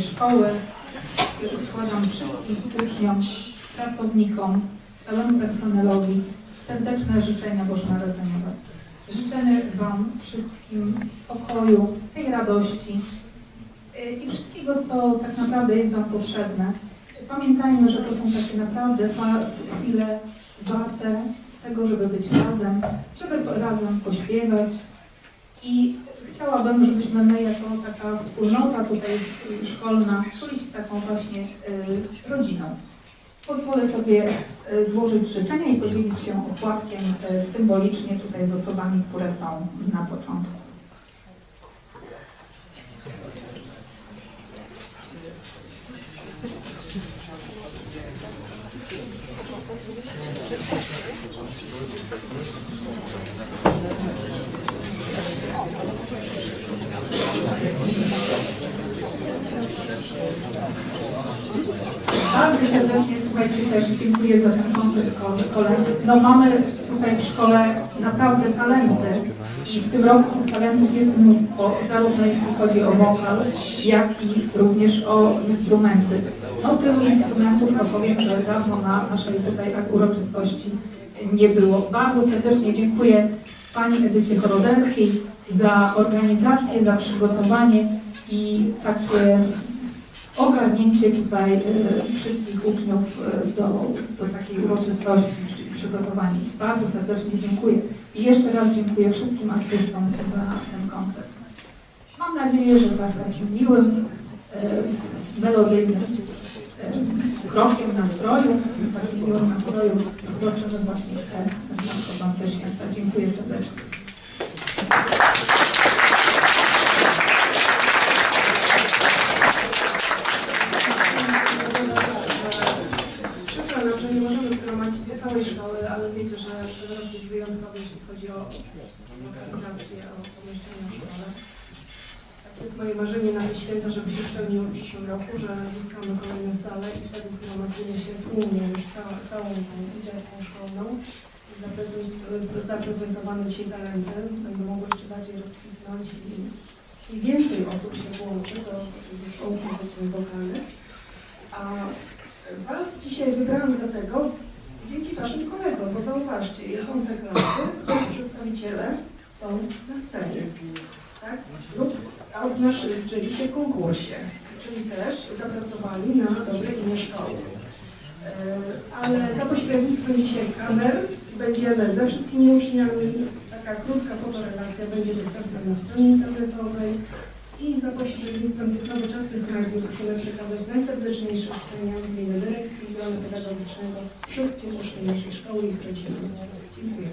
szkoły. Składam wszystkim uczniom, pracownikom, całemu personelowi serdeczne życzenia bożonarodzeniowe. Życzymy Wam wszystkim pokoju, tej radości yy, i wszystkiego, co tak naprawdę jest Wam potrzebne. Pamiętajmy, że to są takie naprawdę chwile warte tego, żeby być razem, żeby razem pośpiewać. I chciałabym, żebyśmy my jako taka wspólnota tutaj szkolna czuli się taką właśnie y, rodziną. Pozwolę sobie y, złożyć życzenia i podzielić się opłatkiem y, symbolicznie tutaj z osobami, które są na początku. Bardzo serdecznie słuchajcie też dziękuję za ten koncert ko- kolendy. No mamy tutaj w szkole naprawdę talenty i w tym roku talentów jest mnóstwo, zarówno jeśli chodzi o wokal, jak i również o instrumenty. No tylu instrumentów, no powiem, że dawno na naszej tutaj tak uroczystości nie było. Bardzo serdecznie dziękuję Pani Edycie Chorodelskiej za organizację, za przygotowanie i takie ogarnięcie tutaj e, wszystkich uczniów e, do, do takiej uroczystości przy- przygotowani. Bardzo serdecznie dziękuję. I jeszcze raz dziękuję wszystkim artystom za ten koncert. Mam nadzieję, że tak takim miłym, e, melodyjnym krokiem nastroju, miłym nastroju wkroczymy właśnie w te nadchodzące święta. Dziękuję serdecznie. Że nie możemy zgromadzić całej szkoły, ale wiecie, że ten rok jest wyjątkowy, jeśli chodzi o organizację, o. Moje marzenie na te święta, żeby się spełniło w przyszłym roku, że zyskamy kolejne sale i wtedy zgromadzimy się tłumnie już cała, całą działką szkolną. Zaprezentowane dzisiaj talenty będą mogły jeszcze bardziej rozkwitnąć i, i więcej osób się włączy do zespołów muzycznych wokalnych. A Was dzisiaj wybrałam dlatego, dzięki Waszym kolegom, bo zauważcie, są te klasy, których przedstawiciele są na scenie, tak? Lub odznaczyli się w konkursie, czyli też zapracowali na dobre imię szkoły. E, Ale za pośrednictwem dzisiaj kamer będziemy ze wszystkimi uczniami, taka krótka fotorelacja będzie dostępna na stronie internetowej i za pośrednictwem tych nowoczesnych mediów chcemy przekazać najserdeczniejsze życzenia w imieniu dyrekcji i grona pedagogicznego wszystkim uczniom naszej szkoły i ich rodzinom. Dziękuję.